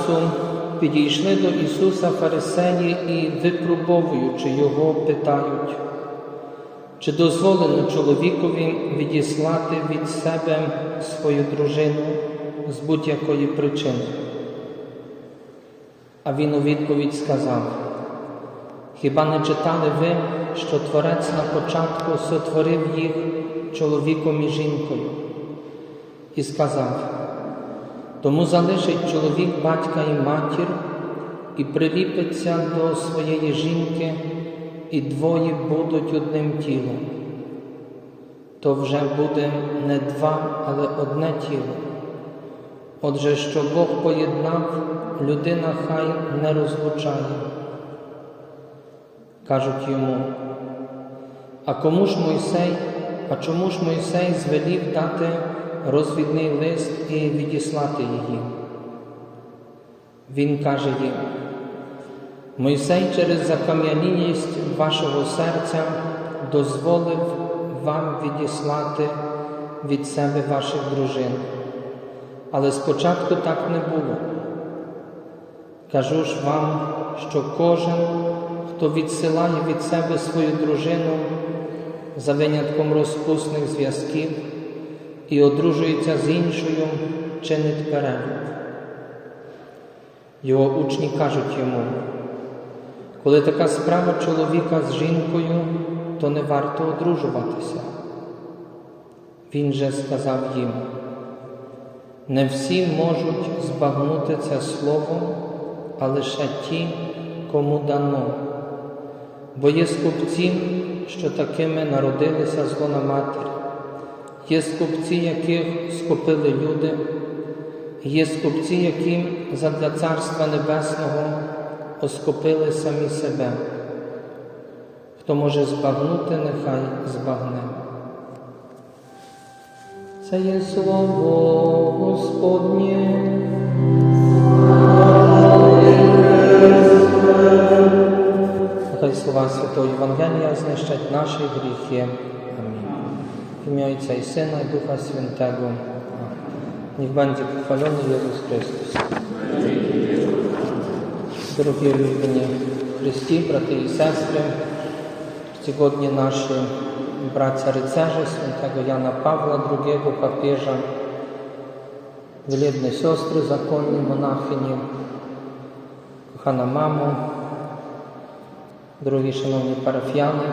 Часу підійшли до Ісуса Фарисеї і, випробовуючи Його, питають, чи дозволено чоловікові відіслати від себе свою дружину з будь-якої причини? А він у відповідь сказав: Хіба не читали ви, що Творець на початку сотворив їх чоловіком і жінкою? І сказав, тому залишить чоловік батька і матір і приліпиться до своєї жінки, і двоє будуть одним тілом. То вже буде не два, але одне тіло. Отже, що Бог поєднав, людина хай не розлучає. Кажуть йому, а кому ж Мойсей, а чому ж Мойсей звелів дати розвідний лист і відіслати її? Він каже їм, Мойсей через закам'яність вашого серця дозволив вам відіслати від себе ваших дружин. Але спочатку так не було. Кажу ж вам, що кожен, хто відсилає від себе свою дружину за винятком розпусних зв'язків і одружується з іншою, чинить перелюб. Його учні кажуть йому, коли така справа чоловіка з жінкою, то не варто одружуватися. Він же сказав їм, не всі можуть збагнути це слово, а лише ті, кому дано. Бо є скупці, що такими народилися зло на матері, є скупці, яких скупили люди, є скупці, які задля Царства Небесного оскопили самі себе. Хто може збагнути, нехай збагне. Це є слово Господнє. Нехай слова Святого Євангелія знищать наші гріхи. Ім'я Отця і Сина і Духа Святого. Амінь. Niech będzie pochwalony Jezus Chrystus. Дорогі улюблені Христі, брати і сестри, сьогодні наші браття rycerze świętego Jana Pawła II, papieża, wielebne siostry zakonne, monachynie, kochana mamo, drogi szanowni parafianie,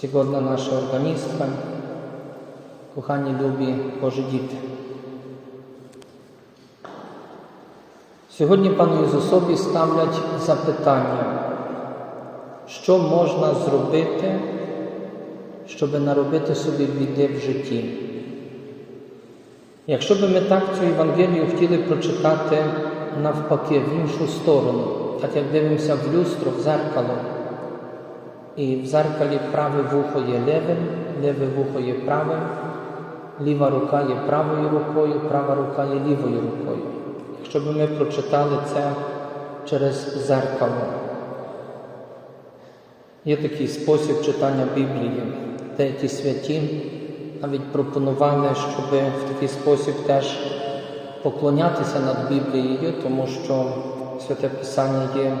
czcigodna nasza organistka, kochani lubi Boży діти. Сьогодні пану Ісусові ставлять запитання, що можна зробити, щоб наробити собі біди в житті. Якщо би ми так цю Євангелію хотіли прочитати навпаки, в іншу сторону, так як дивимося в люстру, в зеркало, і в зеркалі праве вухо є левим, леве вухо є правим, ліва рука є правою рукою, права рука є лівою рукою. Якщо б ми прочитали це через зеркало. Є такий спосіб читання Біблії. Деякі святі навіть пропонували, щоб в такий спосіб теж поклонятися над Біблією, тому що святе Писання є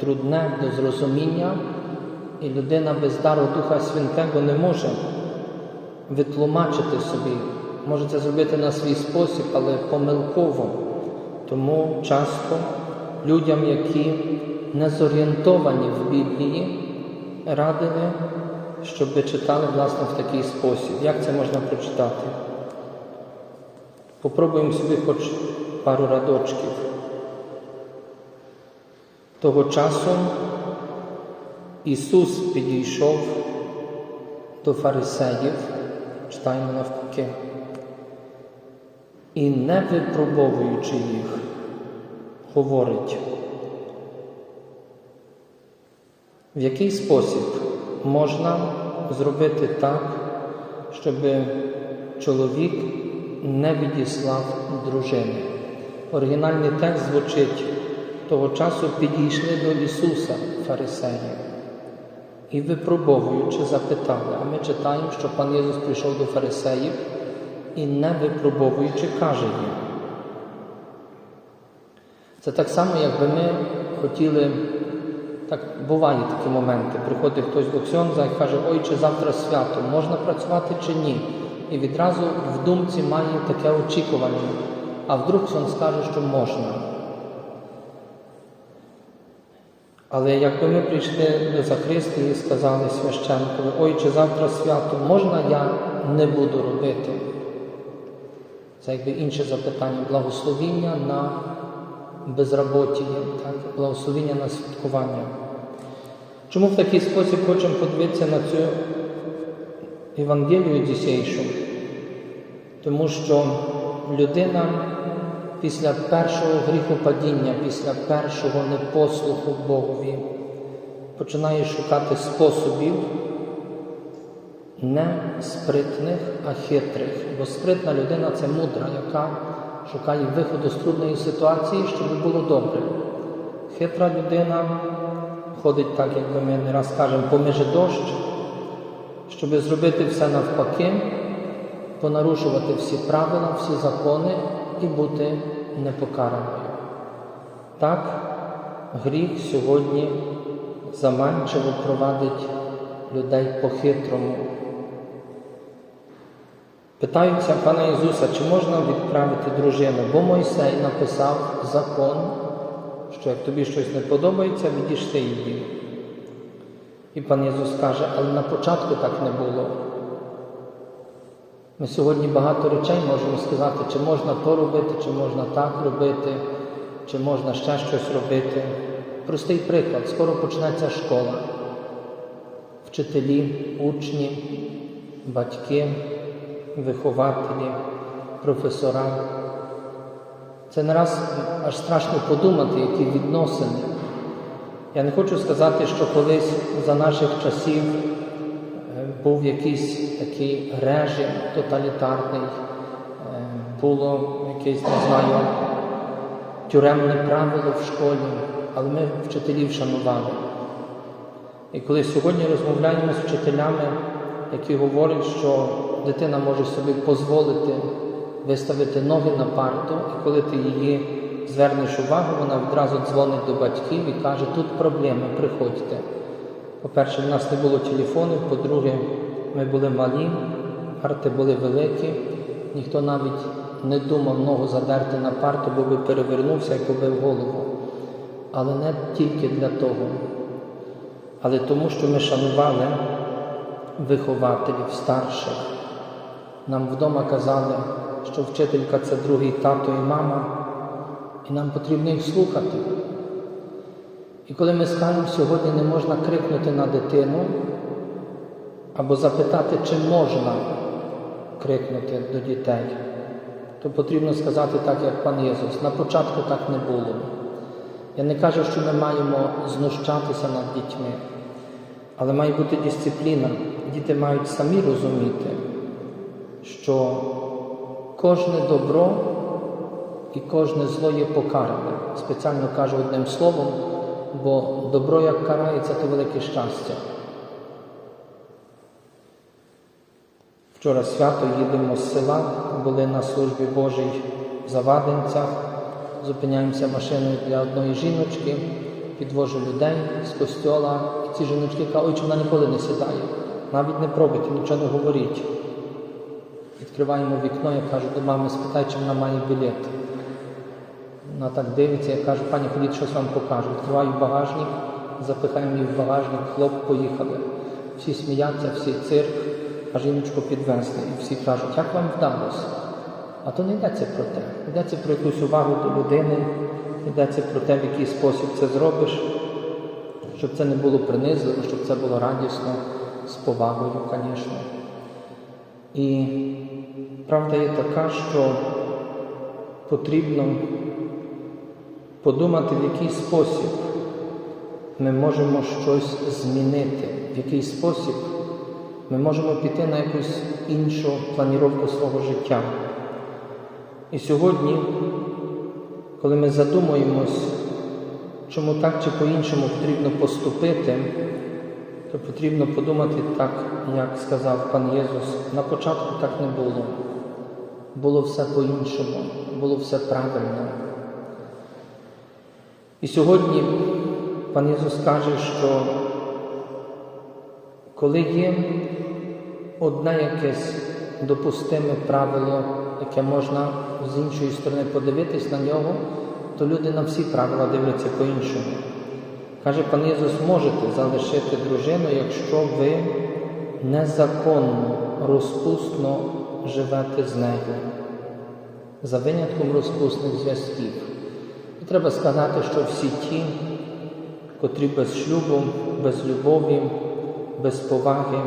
трудне до зрозуміння, і людина без дару Духа Святого не може витлумачити собі. Може це зробити на свій спосіб, але помилково. Тому часто людям, які не зорієнтовані в Біблії, радили, щоб читали власне в такий спосіб. Як це можна прочитати? Попробуємо собі хоч пару радочків. Того часу Ісус підійшов до фарисеїв, читаємо навпаки, і не випробовуючи їх, говорить, в який спосіб можна зробити так, щоб чоловік не відіслав дружини. Оригінальний текст звучить того часу підійшли до Ісуса фарисеї і випробовуючи запитали. А ми читаємо, що пан Єсус прийшов до фарисеїв і не випробовуючи каже їм. Це так само, якби ми хотіли, так буває такі моменти. Приходить хтось до Ксьонза і каже, ой, чи завтра свято, можна працювати чи ні. І відразу в думці має таке очікування. А вдруг Ксьон скаже, що можна. Але якби ми прийшли до Захристи і сказали священникові, ой, чи завтра свято, можна я не буду робити? Це якби інше запитання. Благословіння на безработі, так? благословіння на святкування. Чому в такий спосіб хочемо подивитися на цю Євангелію дісейшу? Тому що людина після першого гріхопадіння, після першого непослуху Богові починає шукати способів не спритних, а хитрих. Бо спритна людина це мудра, яка шукає виходу з трудної ситуації, щоб було добре. Хитра людина ходить так, як ми не раз кажемо, поміж дощ, щоб зробити все навпаки, понарушувати всі правила, всі закони і бути непокараною. Так, гріх сьогодні заманчиво провадить людей по-хитрому. Питаються пана Ісуса, чи можна відправити дружину, бо Мойсей написав закон, що як тобі щось не подобається, відійшли її. І пан Ісус каже, але на початку так не було. Ми сьогодні багато речей можемо сказати, чи можна то робити, чи можна так робити, чи можна ще щось робити. Простий приклад, скоро почнеться школа. Вчителі, учні, батьки, вихователі, професора. Це не раз аж страшно подумати, які відносини. Я не хочу сказати, що колись за наших часів був якийсь такий режим тоталітарний, було якесь, не знаю, тюремне правило в школі, але ми вчителів шанували. І коли сьогодні розмовляємо з вчителями, які говорять, що дитина може собі дозволити виставити ноги на парту, і коли ти її звернеш увагу, вона відразу дзвонить до батьків і каже, тут проблеми, приходьте. По-перше, в нас не було телефонів, по-друге, ми були малі, парти були великі, ніхто навіть не думав ногу задерти на парту, бо би перевернувся і побив голову. Але не тільки для того, але тому, що ми шанували вихователів, старших. Нам вдома казали, що вчителька це другий тато і мама, і нам потрібно їх слухати. І коли ми скажемо, сьогодні не можна крикнути на дитину або запитати, чи можна крикнути до дітей, то потрібно сказати так, як пан Єсус. На початку так не було. Я не кажу, що ми маємо знущатися над дітьми, але має бути дисципліна. Діти мають самі розуміти, що кожне добро і кожне зло є покаране. Спеціально кажу одним словом, бо добро, як карається, то велике щастя. Вчора свято їдемо з села, були на службі Божій в Завадинцях, зупиняємося машиною для одної жіночки, підвожу людей з костьола, і ці жіночки кажуть, ой, чи вона ніколи не сідає. Навіть не пробуйте, нічого не говоріть. Відкриваємо вікно, я кажу до мами, спитай, чи вона має білет. Вона так дивиться, я кажу, пані, ходіть, щось вам покажу. Відкриваю багажник, запихаємо її в багажник, хлоп, поїхали. Всі сміються, всі цирк, а жіночку підвезли. І всі кажуть, як вам вдалося? А то не йдеться про те. Йдеться про якусь увагу до людини, йдеться про те, в який спосіб це зробиш, щоб це не було принизливо, щоб це було радісно, з повагою, звісно. І правда є така, що потрібно подумати, в який спосіб ми можемо щось змінити, в який спосіб ми можемо піти на якусь іншу планіровку свого життя. І сьогодні, коли ми задумуємось, чому так чи по-іншому потрібно поступити, то потрібно подумати так, як сказав пан Єсус. На початку так не було. Було все по-іншому, було все правильно. І сьогодні пан Ісус каже, що коли є одне якесь допустиме правило, яке можна з іншої сторони подивитись на нього, то люди на всі правила дивляться по-іншому. Каже пан Ісус, можете залишити дружину, якщо ви незаконно, розпусно живете з нею, за винятком розпусних зв'язків. І треба сказати, що всі ті, котрі без шлюбу, без любові, без поваги,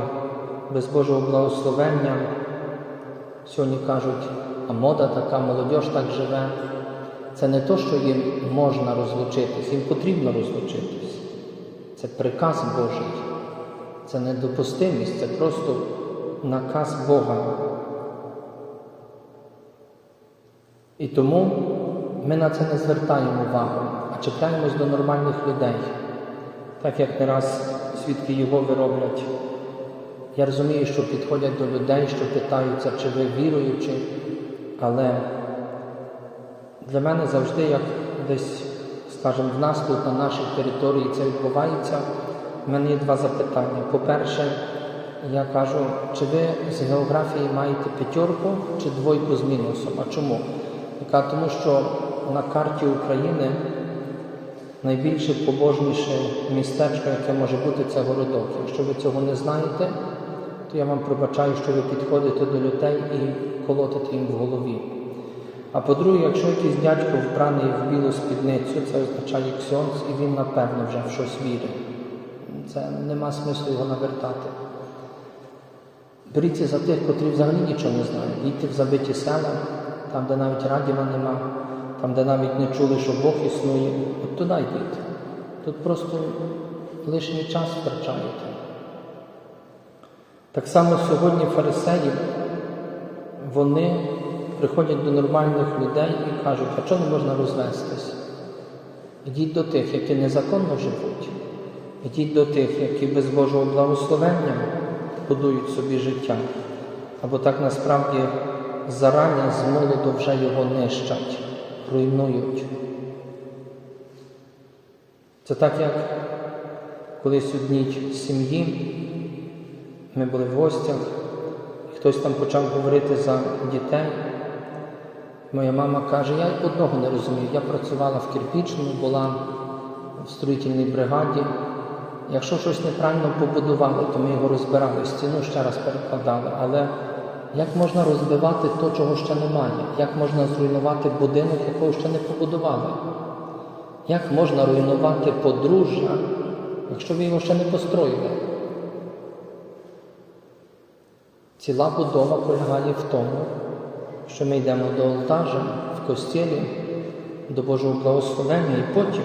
без Божого благословення, сьогодні кажуть, а мода така, молодь так живе. Це не то, що їм можна розлучитись, їм потрібно розлучитись. Це приказ Божий, це недопустимість, це просто наказ Бога. І тому ми на це не звертаємо увагу, а чекаємось до нормальних людей, так як не раз свідки Єгови роблять. Я розумію, що підходять до людей, що питаються, чи ви віруючі, але для мене завжди, як десь, скажімо, в нас тут на нашій території це відбувається, в мене є два запитання. По-перше, я кажу, чи ви з географії маєте п'ятерку чи двойку з мінусом? А чому? Тому, що на карті України найбільше побожніше містечко, яке може бути, це городок. Якщо ви цього не знаєте, то я вам пробачаю, що ви підходите до людей і колотите їм в голові. А по-друге, якщо якийсь дядько вбраний в білу спідницю, це означає ксьонц, і він, напевно, вже в щось вірить. Це нема смислу його навертати. Беріться за тих, котрі взагалі нічого не знають. Їдьте в забиті села, там, де навіть радіва нема, там, де навіть не чули, що Бог існує. От туди йдіть. Тут просто лишній час втрачаєте. Так само сьогодні фарисеї, вони приходять до нормальних людей і кажуть, а не можна розвестись? Ідіть до тих, які незаконно живуть. Ідіть до тих, які без Божого благословення будують собі життя. Або так насправді зарані з молоду вже його нищать, руйнують. Це так, як колись одній сім'ї ми були в гостях, і хтось там почав говорити за дітей. Моя мама каже, я одного не розумію. Я працювала в кирпічному, була в строїтельній бригаді. Якщо щось неправильно побудували, то ми його розбирали, стіну ще раз перекладали. Але як можна розбивати то, чого ще немає? Як можна зруйнувати будинок, якого ще не побудували? Як можна руйнувати подружжя, якщо ви його ще не построїли? Ціла будова полягає в тому, що ми йдемо до алтажа в костілі, до Божого благословення, і потім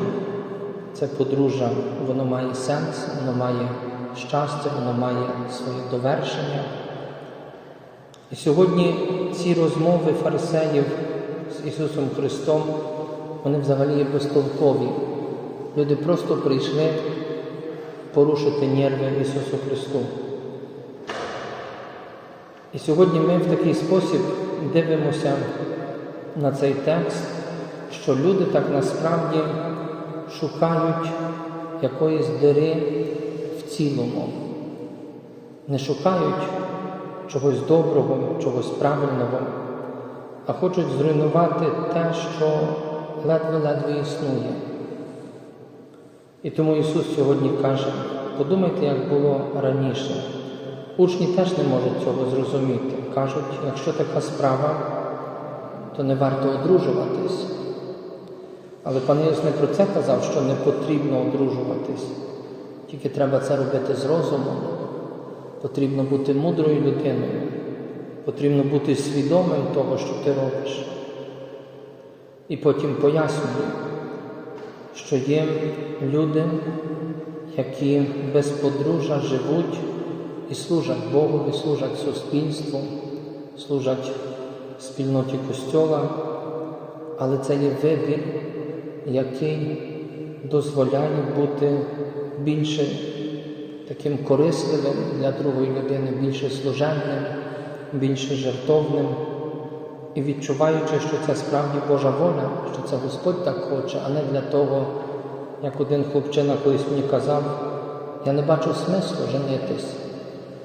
це подружжя, воно має сенс, воно має щастя, воно має своє довершення. І сьогодні ці розмови фарисеїв з Ісусом Христом, вони взагалі є безтолкові. Люди просто прийшли порушити нерви Ісусу Христу. І сьогодні ми в такий спосіб дивимося на цей текст, що люди так насправді шукають якоїсь дири в цілому, не шукають чогось доброго, чогось правильного, а хочуть зруйнувати те, що ледве-ледве існує. І тому Ісус сьогодні каже, подумайте, як було раніше. Учні теж не можуть цього зрозуміти. Кажуть, якщо така справа, то не варто одружуватись. Але пан Ісус не про це казав, що не потрібно одружуватись. Тільки треба це робити з розумом. Потрібно бути мудрою людиною. Потрібно бути свідомим того, що ти робиш. І потім пояснює, що є люди, які без подружжя живуть і служать Богу, і служать суспільству, служать спільноті Костьола, але це є вибір, який дозволяє бути більше таким корисливим для другої людини, більше служебним, більше жертовним. І відчуваючи, що це справді Божа воля, що це Господь так хоче, а не для того, як один хлопчина колись мені казав, я не бачу смислу женитись.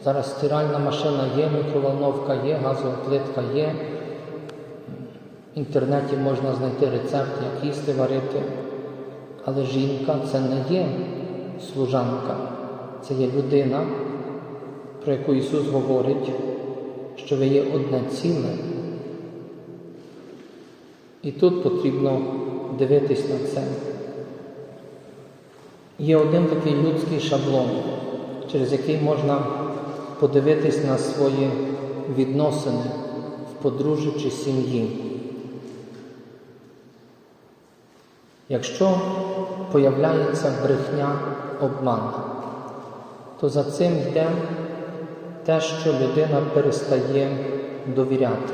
Зараз стиральна машина є, мікроволновка є, газова плитка є. В інтернеті можна знайти рецепт, як їсти варити. Але жінка це не є служанка, це є людина, про яку Ісус говорить, що ви є одне ціле. І тут потрібно дивитись на це. Є один такий людський шаблон, через який можна подивитись на свої відносини в подружжі чи сім'ї. Якщо появляється брехня, обман, то за цим йде те, що людина перестає довіряти.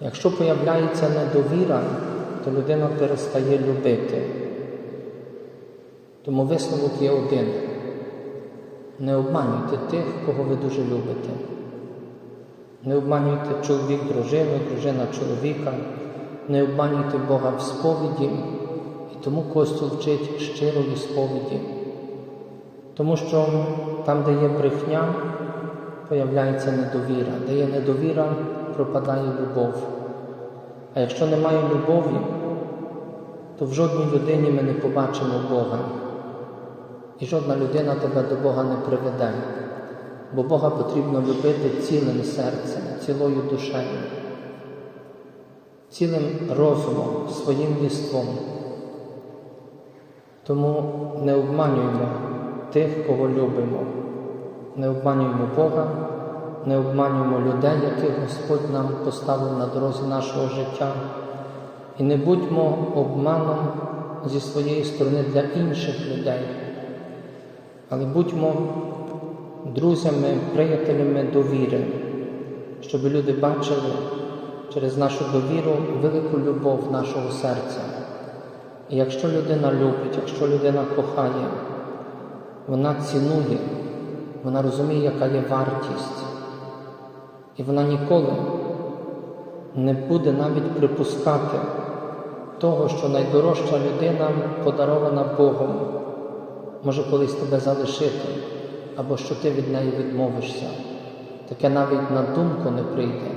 Якщо появляється недовіра, то людина перестає любити. Тому висновок є один. Не обманюйте тих, кого ви дуже любите. Не обманюйте чоловік дружину, дружина чоловіка, не обманюйте Бога в сповіді, і тому Костюл вчить щирої сповіді. Тому що там, де є брехня, появляється недовіра. Де є недовіра, пропадає любов. А якщо немає любові, то в жодній людині ми не побачимо Бога. І жодна людина тебе до Бога не приведе, бо Бога потрібно любити цілим серцем, цілою душею, цілим розумом, своїм єством. Тому не обманюємо тих, кого любимо, не обманюємо Бога, не обманюємо людей, яких Господь нам поставив на дорозі нашого життя, і не будьмо обманом зі своєї сторони для інших людей, але будьмо друзями, приятелями довіри, щоб люди бачили через нашу довіру велику любов нашого серця. І якщо людина любить, якщо людина кохає, вона цінує, вона розуміє, яка є вартість. І вона ніколи не буде навіть припускати того, що найдорожча людина подарована Богом, може колись тебе залишити, або що ти від неї відмовишся. Таке навіть на думку не прийде,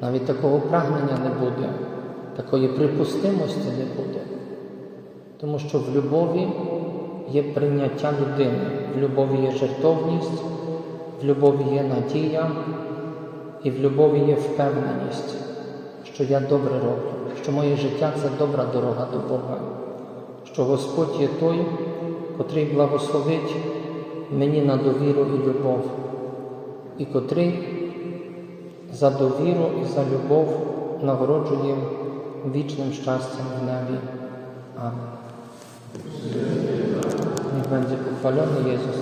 навіть такого прагнення не буде, такої припустимості не буде. Тому що в любові є прийняття людини, в любові є жертовність, в любові є надія. І в любові є впевненість, що я добре роблю, що моє життя це добра дорога до Бога, що Господь є той, котрий благословить мені на довіру і любов, і котрий за довіру і за любов нагороджує вічним щастям в небі. Amen. Pan Jezus